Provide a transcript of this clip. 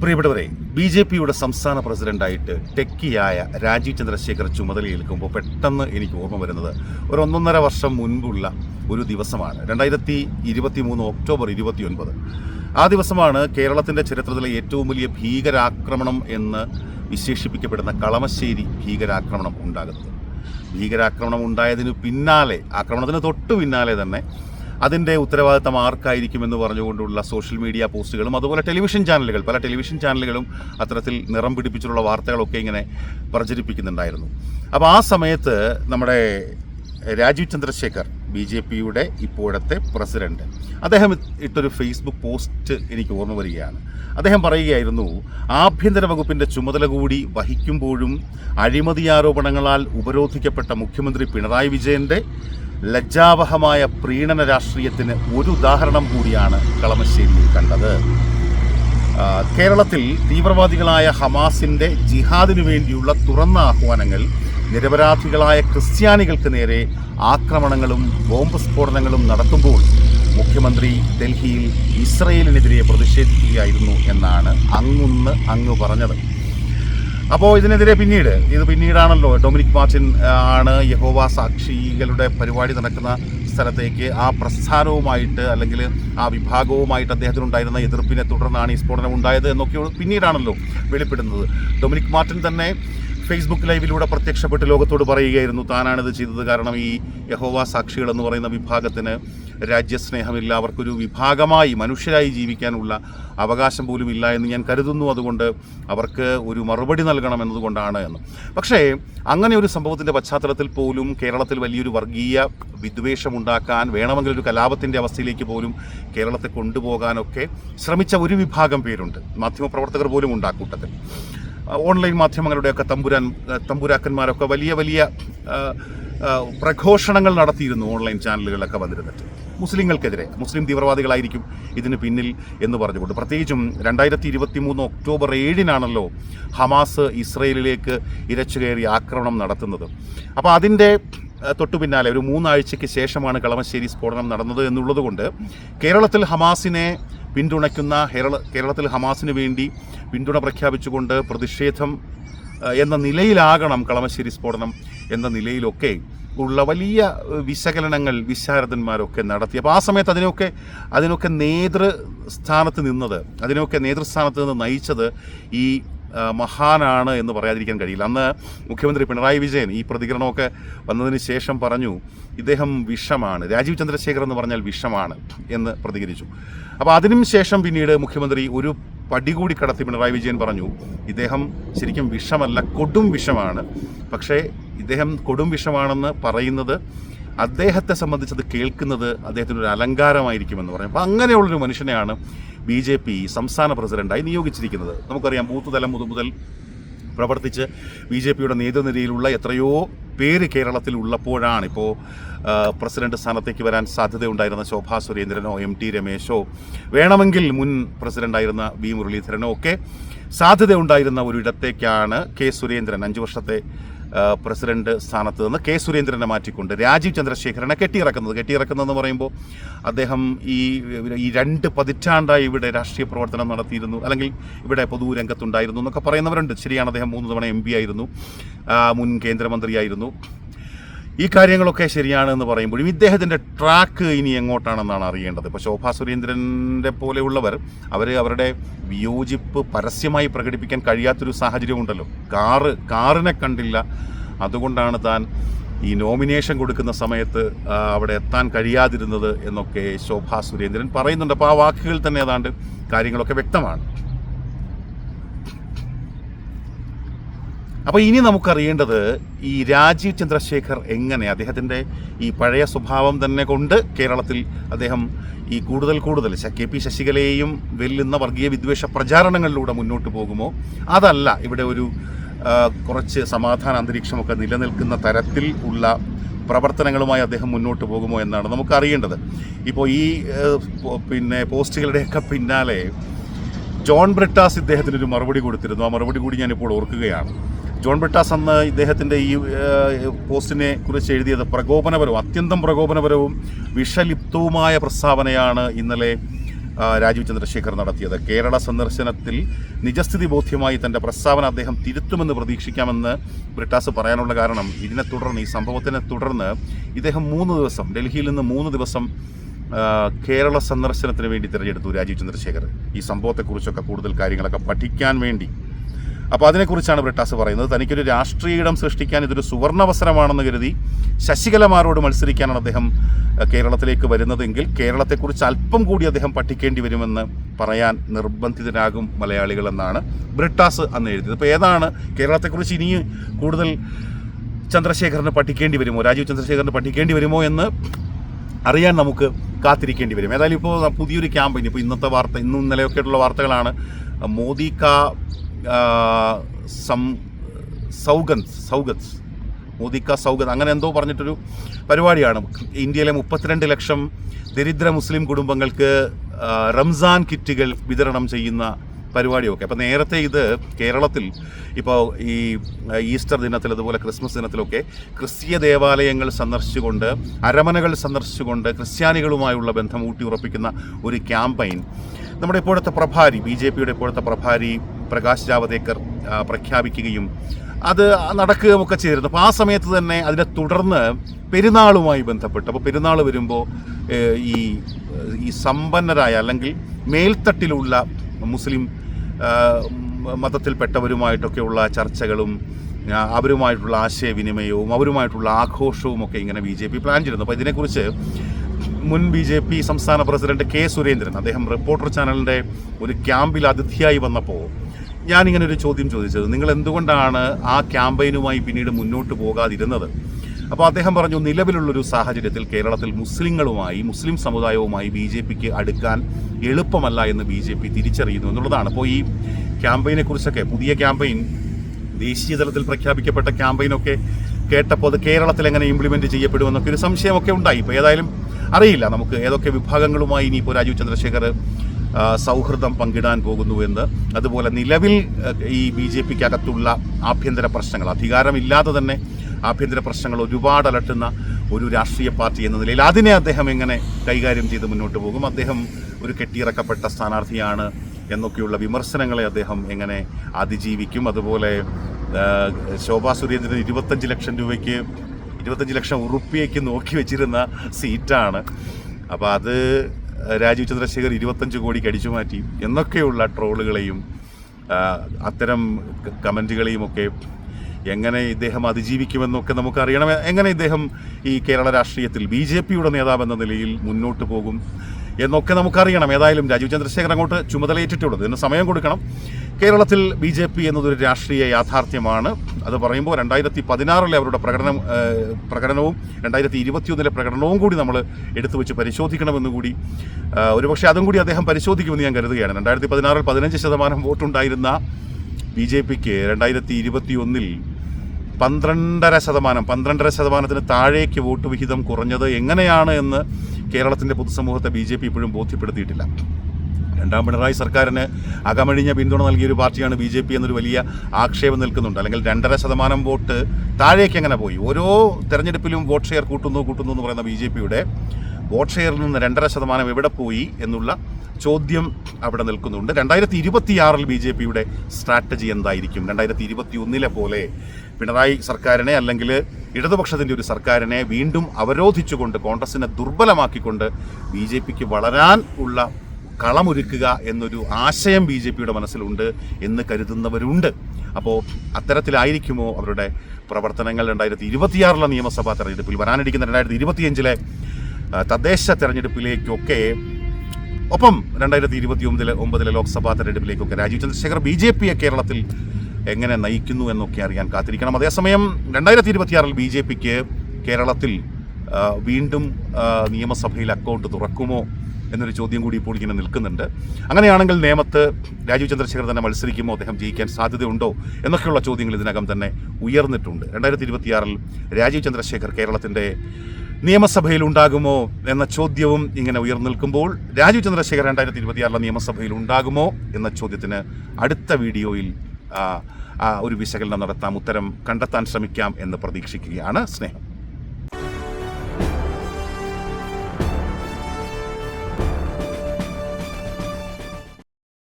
പ്രിയപ്പെട്ടവരെ B J പിയുടെ സംസ്ഥാന പ്രസിഡന്റായിട്ട് ടെക്കിയായ രാജീവ് ചന്ദ്രശേഖർ ചുമതലയേൽക്കുമ്പോൾ പെട്ടെന്ന് എനിക്ക് ഓർമ്മ വരുന്നത് ഒരു ഒന്നൊന്നര വർഷം മുൻപുള്ള ഒരു ദിവസമാണ്. രണ്ടായിരത്തി ഇരുപത്തി മൂന്ന് ഒക്ടോബർ ഇരുപത്തിയൊൻപത്. ആ ദിവസമാണ് കേരളത്തിന്റെ ചരിത്രത്തിലെ ഏറ്റവും വലിയ ഭീകരാക്രമണം എന്ന് വിശേഷിപ്പിക്കപ്പെടുന്ന കളമശ്ശേരി ഭീകരാക്രമണം ഉണ്ടാകുന്നത്. ഭീകരാക്രമണം ഉണ്ടായതിനു പിന്നാലെ ആക്രമണത്തിന് തൊട്ടു പിന്നാലെ തന്നെ അതിന്റെ ഉത്തരവാദിത്തം ആർക്കായിരിക്കുമെന്ന് പറഞ്ഞുകൊണ്ടുള്ള സോഷ്യൽ മീഡിയ പോസ്റ്റുകളും അതുപോലെ ടെലിവിഷൻ ചാനലുകൾ പല ടെലിവിഷൻ ചാനലുകളും അത്തരത്തിൽ നിറം പിടിപ്പിച്ചിട്ടുള്ള വാർത്തകളൊക്കെ ഇങ്ങനെ പ്രചരിപ്പിക്കുന്നുണ്ടായിരുന്നു. അപ്പോൾ ആ സമയത്ത് നമ്മുടെ രാജീവ് ചന്ദ്രശേഖർ ബി ജെ പിയുടെ ഇപ്പോഴത്തെ പ്രസിഡന്റ് അദ്ദേഹം ഇട്ടൊരു ഫേസ്ബുക്ക് പോസ്റ്റ് എനിക്ക് ഓർമ്മ വരികയാണ്. അദ്ദേഹം പറയുകയായിരുന്നു ആഭ്യന്തര വകുപ്പിന്റെ ചുമതല കൂടി വഹിക്കുമ്പോഴും അഴിമതി ആരോപണങ്ങളാൽ ഉപരോധിക്കപ്പെട്ട മുഖ്യമന്ത്രി പിണറായി വിജയന്റെ ലജ്ജാവഹമായ പ്രീണന രാഷ്ട്രീയത്തിന് ഒരു ഉദാഹരണം കൂടിയാണ് കളമശ്ശേരിയിൽ കണ്ടത്. കേരളത്തിൽ തീവ്രവാദികളായ ഹമാസിന്റെ ജിഹാദിനു വേണ്ടിയുള്ള തുറന്ന ആഹ്വാനങ്ങൾ നിരപരാധികളായ ക്രിസ്ത്യാനികൾക്ക് നേരെ ആക്രമണങ്ങളും ബോംബ് സ്ഫോടനങ്ങളും നടത്തുമ്പോൾ മുഖ്യമന്ത്രി ഡൽഹിയിൽ ഇസ്രയേലിനെതിരെ പ്രതിഷേധിക്കുകയായിരുന്നു എന്നാണ് അങ്ങുന്ന് അങ്ങ് പറഞ്ഞത്. അപ്പോൾ ഇതിനെതിരെ പിന്നീട് ഇത് പിന്നീടാണല്ലോ ഡൊമിനിക് മാർട്ടിൻ ആണ് യഹോവ സാക്ഷികളുടെ പരിപാടി നടക്കുന്ന സ്ഥലത്തേക്ക് ആ പ്രസ്ഥാനവുമായിട്ട് അല്ലെങ്കിൽ ആ വിഭാഗവുമായിട്ട് അദ്ദേഹത്തിനുണ്ടായിരുന്ന എതിർപ്പിനെ തുടർന്നാണ് ഈ സ്ഫോടനം ഉണ്ടായത് എന്നൊക്കെ പിന്നീടാണല്ലോ വെളിപ്പെടുന്നത്. ഡൊമിനിക് മാർട്ടിൻ തന്നെ ഫേസ്ബുക്ക് ലൈവിലൂടെ പ്രത്യക്ഷപ്പെട്ട് ലോകത്തോട് പറയുകയായിരുന്നു താനാണിത് ചെയ്തത് കാരണം ഈ യഹോവ സാക്ഷികൾ എന്ന് പറയുന്ന വിഭാഗത്തിന് രാജ്യസ്നേഹമില്ല അവർക്കൊരു വിഭാഗമായി മനുഷ്യരായി ജീവിക്കാനുള്ള അവകാശം പോലും ഇല്ല എന്ന് ഞാൻ കരുതുന്നു. അതുകൊണ്ട് അവർക്ക് ഒരു മറുപടി നൽകണം എന്നതുകൊണ്ടാണ് എന്ന്. പക്ഷേ അങ്ങനെ ഒരു സംഭവത്തിന്റെ പശ്ചാത്തലത്തിൽ പോലും കേരളത്തിൽ വലിയൊരു വർഗീയ വിദ്വേഷമുണ്ടാക്കാൻ വേണമെങ്കിൽ ഒരു കലാപത്തിന്റെ അവസ്ഥയിലേക്ക് പോലും കേരളത്തെ കൊണ്ടുപോകാനൊക്കെ ശ്രമിച്ച ഒരു വിഭാഗം പേരുണ്ട്. മാധ്യമപ്രവർത്തകർ പോലും ഉണ്ട് ആ കൂട്ടത്തിൽ. ഓൺലൈൻ മാധ്യമങ്ങളുടെയൊക്കെ തമ്പുരാൻ തമ്പുരാക്കന്മാരൊക്കെ വലിയ വലിയ പ്രഘോഷണങ്ങൾ നടത്തിയിരുന്നു ഓൺലൈൻ ചാനലുകളിലൊക്കെ വന്നിരുന്നിട്ട്. മുസ്ലിങ്ങൾക്കെതിരെ മുസ്ലിം തീവ്രവാദികളായിരിക്കും ഇതിന് പിന്നിൽ എന്ന് പറഞ്ഞുകൊണ്ട്. പ്രത്യേകിച്ചും രണ്ടായിരത്തി ഇരുപത്തി മൂന്ന് ഒക്ടോബർ ഏഴിനാണല്ലോ ഹമാസ് ഇസ്രയേലിലേക്ക് ഇരച്ചു കയറി ആക്രമണം നടത്തുന്നത്. അപ്പോൾ അതിന്റെ തൊട്ടു പിന്നാലെ ഒരു മൂന്നാഴ്ചയ്ക്ക് ശേഷമാണ് കളമശ്ശേരി സ്ഫോടനം നടന്നത് എന്നുള്ളതുകൊണ്ട് കേരളത്തിൽ ഹമാസിനെ പിന്തുണയ്ക്കുന്ന കേരള കേരളത്തിൽ ഹമാസിന് വേണ്ടി പിന്തുണ പ്രഖ്യാപിച്ചുകൊണ്ട് പ്രതിഷേധം എന്ന നിലയിലാകണം കളമശ്ശേരി സ്ഫോടനം എന്ന നിലയിലൊക്കെ ഉള്ള വലിയ വിശകലനങ്ങൾ വിശാരദന്മാരൊക്കെ നടത്തി. അപ്പോൾ ആ സമയത്ത് അതിനൊക്കെ അതിനൊക്കെ നേതൃസ്ഥാനത്ത് നിന്നത് അതിനൊക്കെ നേതൃസ്ഥാനത്ത് നിന്ന് നയിച്ചത് ഈ മഹാനാണ് എന്ന് പറയാതിരിക്കാൻ കഴിയില്ല. അന്ന് മുഖ്യമന്ത്രി പിണറായി വിജയൻ ഈ പ്രതികരണമൊക്കെ വന്നതിന് ശേഷം പറഞ്ഞു ഇദ്ദേഹം വിഷമാണ്. രാജീവ് ചന്ദ്രശേഖർ എന്ന് പറഞ്ഞാൽ വിഷമാണ് എന്ന് പ്രതികരിച്ചു. അപ്പോൾ അതിനും ശേഷം പിന്നീട് മുഖ്യമന്ത്രി ഒരു പടി കൂടി കടത്തി പിണറായി വിജയൻ പറഞ്ഞു ഇദ്ദേഹം ശരിക്കും വിഷമല്ല കൊടും വിഷമാണ്. പക്ഷേ ഇദ്ദേഹം കൊടും വിഷമാണെന്ന് പറയുന്നത് അദ്ദേഹത്തെ സംബന്ധിച്ചത് കേൾക്കുന്നത് അദ്ദേഹത്തിന് ഒരു അലങ്കാരമായിരിക്കുമെന്ന് പറയും. അപ്പോൾ അങ്ങനെയുള്ളൊരു മനുഷ്യനെയാണ് ബി ജെ പി സംസ്ഥാന പ്രസിഡന്റായി നിയോഗിച്ചിരിക്കുന്നത്. നമുക്കറിയാം ബൂത്ത് തലം മുതൽ പ്രവർത്തിച്ച് ബി ജെ പിയുടെ നേതൃനിരയിലുള്ള എത്രയോ പേര് കേരളത്തിൽ ഉള്ളപ്പോഴാണ് ഇപ്പോൾ പ്രസിഡന്റ് സ്ഥാനത്തേക്ക് വരാൻ സാധ്യതയുണ്ടായിരുന്ന ശോഭാ സുരേന്ദ്രനോ എം ടി രമേശോ വേണമെങ്കിൽ മുൻ പ്രസിഡന്റായിരുന്ന വി മുരളീധരനോ ഒക്കെ സാധ്യതയുണ്ടായിരുന്ന ഒരു ഇടത്തേക്കാണ് കെ സുരേന്ദ്രൻ അഞ്ച് വർഷത്തെ പ്രസിഡന്റ് സ്ഥാനത്ത് നിന്ന് കെ സുരേന്ദ്രനെ മാറ്റിക്കൊണ്ട് രാജീവ് ചന്ദ്രശേഖരനെ കെട്ടിയിറക്കുന്നത്. കെട്ടിയിറക്കുന്നതെന്ന് പറയുമ്പോൾ അദ്ദേഹം ഈ ഈ രണ്ട് പതിറ്റാണ്ടായി ഇവിടെ രാഷ്ട്രീയ പ്രവർത്തനം നടത്തിയിരുന്നു. അല്ലെങ്കിൽ ഇവിടെ പൊതുരംഗത്തുണ്ടായിരുന്നു എന്നൊക്കെ പറയുന്നവരുണ്ട്. ശരിയാണ് അദ്ദേഹം മൂന്ന് തവണ എം ആയിരുന്നു. മുൻ കേന്ദ്രമന്ത്രിയായിരുന്നു. ഈ കാര്യങ്ങളൊക്കെ ശരിയാണ് എന്ന് പറയുമ്പോഴും ഇദ്ദേഹത്തിന്റെ ട്രാക്ക് ഇനി എങ്ങോട്ടാണെന്നാണ് അറിയേണ്ടത്? ഇപ്പോൾ ശോഭാ സുരേന്ദ്രന്റെ പോലെയുള്ളവർ അവർ അവരുടെ വിയോജിപ്പ് പരസ്യമായി പ്രകടിപ്പിക്കാൻ കഴിയാത്തൊരു സാഹചര്യമുണ്ടല്ലോ. കാറ് കാറിനെ കണ്ടില്ല. അതുകൊണ്ടാണ് താൻ ഈ നോമിനേഷൻ കൊടുക്കുന്ന സമയത്ത് അവിടെ എത്താൻ കഴിയാതിരുന്നത് എന്നൊക്കെ ശോഭാ സുരേന്ദ്രൻ പറയുന്നുണ്ട്. അപ്പോൾ ആ വാക്കുകൾ തന്നെ ഏതാണ്ട് കാര്യങ്ങളൊക്കെ വ്യക്തമാണ്. അപ്പോൾ ഇനി നമുക്കറിയേണ്ടത് ഈ രാജീവ് ചന്ദ്രശേഖർ എങ്ങനെ അദ്ദേഹത്തിന്റെ ഈ പഴയ സ്വഭാവം തന്നെ കൊണ്ട് കേരളത്തിൽ അദ്ദേഹം ഈ കൂടുതൽ കൂടുതൽ കെ പി ശശികലയെയും വെല്ലുന്ന വർഗീയ വിദ്വേഷ പ്രചാരണങ്ങളിലൂടെ മുന്നോട്ട് പോകുമോ? അതല്ല ഇവിടെ ഒരു കുറച്ച് സമാധാന അന്തരീക്ഷമൊക്കെ നിലനിൽക്കുന്ന തരത്തിൽ ഉള്ള പ്രവർത്തനങ്ങളുമായി അദ്ദേഹം മുന്നോട്ട് പോകുമോ എന്നാണ് നമുക്ക് അറിയേണ്ടത് ഇപ്പോൾ ഈ പിന്നെ പോസ്റ്റുകളുടെയൊക്കെ പിന്നാലെ ജോൺ ബ്രിട്ടാസ് ഇദ്ദേഹത്തിനൊരു മറുപടി കൊടുത്തിരുന്നു. ആ മറുപടി കൂടി ഞാനിപ്പോൾ ഓർക്കുകയാണ്. ജോൺ ബ്രിട്ടാസ് അന്ന് ഇദ്ദേഹത്തിന്റെ ഈ പോസ്റ്റിനെ കുറിച്ച് എഴുതിയത് പ്രകോപനപരവും അത്യന്തം പ്രകോപനപരവും വിഷലിപ്തവുമായ പ്രസ്താവനയാണ് ഇന്നലെ രാജീവ് ചന്ദ്രശേഖർ നടത്തിയത്. കേരള സന്ദർശനത്തിൽ നിജസ്ഥിതി ബോധ്യമായി തന്റെ പ്രസ്താവന അദ്ദേഹം തിരുത്തുമെന്ന് പ്രതീക്ഷിക്കാമെന്ന് ബ്രിട്ടാസ് പറയാനുള്ള കാരണം ഇതിനെ തുടർന്ന് ഈ സംഭവത്തിനെ തുടർന്ന് ഇദ്ദേഹം മൂന്ന് ദിവസം ഡൽഹിയിൽ നിന്ന് മൂന്ന് ദിവസം കേരള സന്ദർശനത്തിന് വേണ്ടി തിരഞ്ഞെടുത്തു രാജീവ് ചന്ദ്രശേഖർ. ഈ സംഭവത്തെക്കുറിച്ചൊക്കെ കൂടുതൽ കാര്യങ്ങളൊക്കെ പഠിക്കാൻ വേണ്ടി അപ്പോൾ അതിനെക്കുറിച്ചാണ് ബ്രിട്ടാസ് പറയുന്നത്. തനിക്കൊരു രാഷ്ട്രീയ ഇടം സൃഷ്ടിക്കാൻ ഇതൊരു സുവർണാവസരമാണെന്ന് കരുതി ശശികലമാരോട് മത്സരിക്കാനാണ് അദ്ദേഹം കേരളത്തിലേക്ക് വരുന്നതെങ്കിൽ കേരളത്തെക്കുറിച്ച് അല്പം കൂടി അദ്ദേഹം പഠിക്കേണ്ടി വരുമെന്ന് പറയാൻ നിർബന്ധിതരാകും മലയാളികൾ എന്നാണ് ബ്രിട്ടാസ് അന്ന് എഴുതിയത്. അപ്പോൾ ഏതാണ് കേരളത്തെക്കുറിച്ച് ഇനി കൂടുതൽ ചന്ദ്രശേഖരന് പഠിക്കേണ്ടി വരുമോ? രാജീവ് ചന്ദ്രശേഖരന് പഠിക്കേണ്ടി വരുമോ എന്ന് അറിയാൻ നമുക്ക് കാത്തിരിക്കേണ്ടി വരും. ഏതായാലും ഇപ്പോൾ പുതിയൊരു ക്യാമ്പയിൻ. ഇപ്പോൾ ഇന്നത്തെ വാർത്ത ഇന്നും ഇന്നലെയൊക്കെ ആയിട്ടുള്ള വാർത്തകളാണ്. മോദി കാ സം സൗഗൻസ് സൗഗത് മോദി കാ സൗഗത് അങ്ങനെ എന്തോ പറഞ്ഞിട്ടൊരു പരിപാടിയാണ്. ഇന്ത്യയിലെ മുപ്പത്തിരണ്ട് ലക്ഷം ദരിദ്ര മുസ്ലിം കുടുംബങ്ങൾക്ക് റംസാൻ കിറ്റുകൾ വിതരണം ചെയ്യുന്ന പരിപാടിയൊക്കെ. അപ്പോൾ നേരത്തെ ഇത് കേരളത്തിൽ ഇപ്പോൾ ഈ ഈസ്റ്റർ ദിനത്തിൽ അതുപോലെ ക്രിസ്മസ് ദിനത്തിലൊക്കെ ക്രിസ്തീയ ദേവാലയങ്ങൾ സന്ദർശിച്ചുകൊണ്ട് അരമനകൾ സന്ദർശിച്ചുകൊണ്ട് ക്രിസ്ത്യാനികളുമായുള്ള ബന്ധം ഊട്ടിയുറപ്പിക്കുന്ന ഒരു ക്യാമ്പയിൻ. നമ്മുടെ ഇപ്പോഴത്തെ പ്രഭാരി ബി ജെ പിയുടെ ഇപ്പോഴത്തെ പ്രഭാരി പ്രകാശ് ജാവദേക്കർ പ്രഖ്യാപിക്കുകയും അത് നടക്കുകയും ഒക്കെ ചെയ്തിരുന്നു. അപ്പോൾ ആ സമയത്ത് തന്നെ അതിനെ തുടർന്ന് പെരുന്നാളുമായി ബന്ധപ്പെട്ട് അപ്പോൾ പെരുന്നാൾ വരുമ്പോൾ ഈ ഈ സമ്പന്നരായ അല്ലെങ്കിൽ മേൽത്തട്ടിലുള്ള മുസ്ലിം മതത്തിൽപ്പെട്ടവരുമായിട്ടൊക്കെയുള്ള ചർച്ചകളും അവരുമായിട്ടുള്ള ആശയവിനിമയവും അവരുമായിട്ടുള്ള ആഘോഷവും ഒക്കെ ഇങ്ങനെ ബി ജെ പി പ്ലാൻ ചെയ്തിരുന്നു അപ്പോൾ ഇതിനെക്കുറിച്ച് മുൻ ബി ജെ പി സംസ്ഥാന പ്രസിഡന്റ് കെ സുരേന്ദ്രൻ അദ്ദേഹം റിപ്പോർട്ടർ ചാനലിന്റെ ഒരു ക്യാമ്പിൽ അതിഥിയായി വന്നപ്പോൾ ഞാനിങ്ങനെ ഒരു ചോദ്യം ചോദിച്ചത്. നിങ്ങൾ എന്തുകൊണ്ടാണ് ആ ക്യാമ്പയിനുമായി പിന്നീട് മുന്നോട്ട് പോകാതിരുന്നത്? അപ്പോൾ അദ്ദേഹം പറഞ്ഞു നിലവിലുള്ളൊരു സാഹചര്യത്തിൽ കേരളത്തിൽ മുസ്ലിങ്ങളുമായി മുസ്ലിം സമുദായവുമായി ബി ജെ പിക്ക് അടുക്കാൻ എളുപ്പമല്ല എന്ന് ബി ജെ പി തിരിച്ചറിയുന്നു എന്നുള്ളതാണ്. അപ്പോൾ ഈ ക്യാമ്പയിനെ കുറിച്ചൊക്കെ പുതിയ ക്യാമ്പയിൻ ദേശീയ തലത്തിൽ പ്രഖ്യാപിക്കപ്പെട്ട ക്യാമ്പയിനൊക്കെ കേട്ടപ്പോൾ അത് കേരളത്തിൽ എങ്ങനെ ഇംപ്ലിമെന്റ് ചെയ്യപ്പെടുമെന്നൊക്കെ ഒരു സംശയമൊക്കെ ഉണ്ടായി. ഇപ്പോൾ ഏതായാലും അറിയില്ല. നമുക്ക് ഏതൊക്കെ വിഭാഗങ്ങളുമായി ഇനിയിപ്പോൾ രാജീവ് ചന്ദ്രശേഖർ സൗഹൃദം പങ്കിടാൻ പോകുന്നു എന്ന്. അതുപോലെ നിലവിൽ ഈ ബി ജെ പിക്ക് അകത്തുള്ള ആഭ്യന്തര പ്രശ്നങ്ങൾ അധികാരമില്ലാതെ തന്നെ ആഭ്യന്തര പ്രശ്നങ്ങൾ ഒരുപാട് അലട്ടുന്ന ഒരു രാഷ്ട്രീയ പാർട്ടി എന്ന നിലയിൽ അതിനെ അദ്ദേഹം എങ്ങനെ കൈകാര്യം ചെയ്ത് മുന്നോട്ട് പോകും? അദ്ദേഹം ഒരു കെട്ടിയിറക്കപ്പെട്ട സ്ഥാനാർത്ഥിയാണ് എന്നൊക്കെയുള്ള വിമർശനങ്ങളെ അദ്ദേഹം എങ്ങനെ അതിജീവിക്കും? അതുപോലെ ശോഭാ സുരേന്ദ്രൻ ഇരുപത്തഞ്ച് ലക്ഷം രൂപയ്ക്ക് ഇരുപത്തഞ്ച് ലക്ഷം ഉറുപ്പിയയ്ക്ക് നോക്കി വെച്ചിരുന്ന സീറ്റാണ്. അപ്പോൾ അത് രാജീവ് ചന്ദ്രശേഖർ ഇരുപത്തഞ്ച് കോടിക്ക് അടിച്ചു മാറ്റി എന്നൊക്കെയുള്ള ട്രോളുകളെയും അത്തരം കമന്റുകളെയും ഒക്കെ എങ്ങനെ ഇദ്ദേഹം അതിജീവിക്കുമെന്നൊക്കെ നമുക്കറിയണം. എങ്ങനെ ഇദ്ദേഹം ഈ കേരള രാഷ്ട്രീയത്തിൽ ബി ജെ പിയുടെ നേതാവെന്ന നിലയിൽ മുന്നോട്ട് പോകും എന്നൊക്കെ നമുക്കറിയണം. ഏതായാലും രാജീവ് ചന്ദ്രശേഖർ അങ്ങോട്ട് ചുമതലയേറ്റിട്ടുള്ളത് ഇതിന് സമയം കൊടുക്കണം. കേരളത്തിൽ ബി ജെ പി എന്നതൊരു രാഷ്ട്രീയ യാഥാർത്ഥ്യമാണ്. അത് പറയുമ്പോൾ രണ്ടായിരത്തി പതിനാറിലെ അവരുടെ പ്രകടനം പ്രകടനവും രണ്ടായിരത്തി ഇരുപത്തിയൊന്നിലെ പ്രകടനവും കൂടി നമ്മൾ എടുത്തു വെച്ച് പരിശോധിക്കണമെന്ന് കൂടി ഒരുപക്ഷെ അതും കൂടി അദ്ദേഹം പരിശോധിക്കുമെന്ന് ഞാൻ കരുതുകയാണ്. രണ്ടായിരത്തി പതിനാറിൽ പതിനഞ്ച് ശതമാനം വോട്ടുണ്ടായിരുന്ന ബി ജെ പിക്ക് രണ്ടായിരത്തി ഇരുപത്തിയൊന്നിൽ പന്ത്രണ്ടര ശതമാനം പന്ത്രണ്ടര ശതമാനത്തിന് താഴേക്ക് വോട്ട് വിഹിതം കുറഞ്ഞത് എങ്ങനെയാണ് എന്ന് കേരളത്തിന്റെ പൊതുസമൂഹത്തെ ബി ജെ പി ഇപ്പോഴും ബോധ്യപ്പെടുത്തിയിട്ടില്ല. രണ്ടാം പിണറായി സർക്കാരിന് അകമഴിഞ്ഞ പിന്തുണ നൽകിയ ഒരു പാർട്ടിയാണ് ബി ജെ പി എന്നൊരു വലിയ ആക്ഷേപം നിൽക്കുന്നുണ്ട്. അല്ലെങ്കിൽ രണ്ടര ശതമാനം വോട്ട് താഴേക്ക് എങ്ങനെ പോയി? ഓരോ തെരഞ്ഞെടുപ്പിലും വോട്ട് ഷെയർ കൂട്ടുന്നു കൂട്ടുന്നു എന്ന് പറയുന്ന ബി ജെ പിയുടെ വോട്ട് ഷെയറിൽ നിന്ന് രണ്ടര ശതമാനം എവിടെ പോയി എന്നുള്ള ചോദ്യം അവിടെ നിൽക്കുന്നുണ്ട്. രണ്ടായിരത്തി ഇരുപത്തിയാറിൽ ബി ജെ പിയുടെ സ്ട്രാറ്റജി എന്തായിരിക്കും? രണ്ടായിരത്തി ഇരുപത്തി ഒന്നിലെ പോലെ പിണറായി സർക്കാരിനെ അല്ലെങ്കിൽ ഇടതുപക്ഷത്തിന്റെ ഒരു സർക്കാരിനെ വീണ്ടും അവരോധിച്ചുകൊണ്ട് കോൺഗ്രസിനെ ദുർബലമാക്കിക്കൊണ്ട് ബി ജെ പിക്ക് വളരാൻ ഉള്ള കളമൊരുക്കുക എന്നൊരു ആശയം ബി ജെ പിയുടെ മനസ്സിലുണ്ട് എന്ന് കരുതുന്നവരുണ്ട്. അപ്പോൾ അത്തരത്തിലായിരിക്കുമോ അവരുടെ പ്രവർത്തനങ്ങൾ രണ്ടായിരത്തി ഇരുപത്തിയാറിലെ നിയമസഭാ തെരഞ്ഞെടുപ്പിൽ? വരാനിരിക്കുന്ന രണ്ടായിരത്തി ഇരുപത്തിയഞ്ചിലെ തദ്ദേശ തെരഞ്ഞെടുപ്പിലേക്കൊക്കെ ഒപ്പം രണ്ടായിരത്തി ഇരുപത്തി ഒമ്പതിലെ ഒമ്പതിലെ ലോക്സഭാ തെരഞ്ഞെടുപ്പിലേക്കൊക്കെ രാജീവ് ചന്ദ്രശേഖർ ബി ജെ പിയെ കേരളത്തിൽ എങ്ങനെ നയിക്കുന്നു എന്നൊക്കെ അറിയാൻ കാത്തിരിക്കണം. അതേസമയം രണ്ടായിരത്തി ഇരുപത്തിയാറിൽ ബി ജെ പിക്ക് കേരളത്തിൽ വീണ്ടും നിയമസഭയിൽ അക്കൗണ്ട് തുറക്കുമോ എന്നൊരു ചോദ്യം കൂടി ഇപ്പോൾ ഇങ്ങനെ നിൽക്കുന്നുണ്ട്. അങ്ങനെയാണെങ്കിൽ നേമത്ത് രാജീവ് ചന്ദ്രശേഖർ തന്നെ മത്സരിക്കുമോ? അദ്ദേഹം ജയിക്കാൻ സാധ്യതയുണ്ടോ? എന്നൊക്കെയുള്ള ചോദ്യങ്ങൾ ഇതിനകം തന്നെ ഉയർന്നിട്ടുണ്ട്. രണ്ടായിരത്തി ഇരുപത്തിയാറിൽ രാജീവ് ചന്ദ്രശേഖർ കേരളത്തിന്റെ നിയമസഭയിൽ ഉണ്ടാകുമോ എന്ന ചോദ്യവും ഇങ്ങനെ ഉയർന്നു നിൽക്കുമ്പോൾ രാജീവ് ചന്ദ്രശേഖർ രണ്ടായിരത്തി ഇരുപത്തിയാറിലെ നിയമസഭയിൽ ഉണ്ടാകുമോ എന്ന ചോദ്യത്തിന് അടുത്ത വീഡിയോയിൽ ഒരു വിശകലനം നടത്താം. ഉത്തരം കണ്ടെത്താൻ ശ്രമിക്കാം എന്ന് പ്രതീക്ഷിക്കുകയാണ് സ്നേഹം.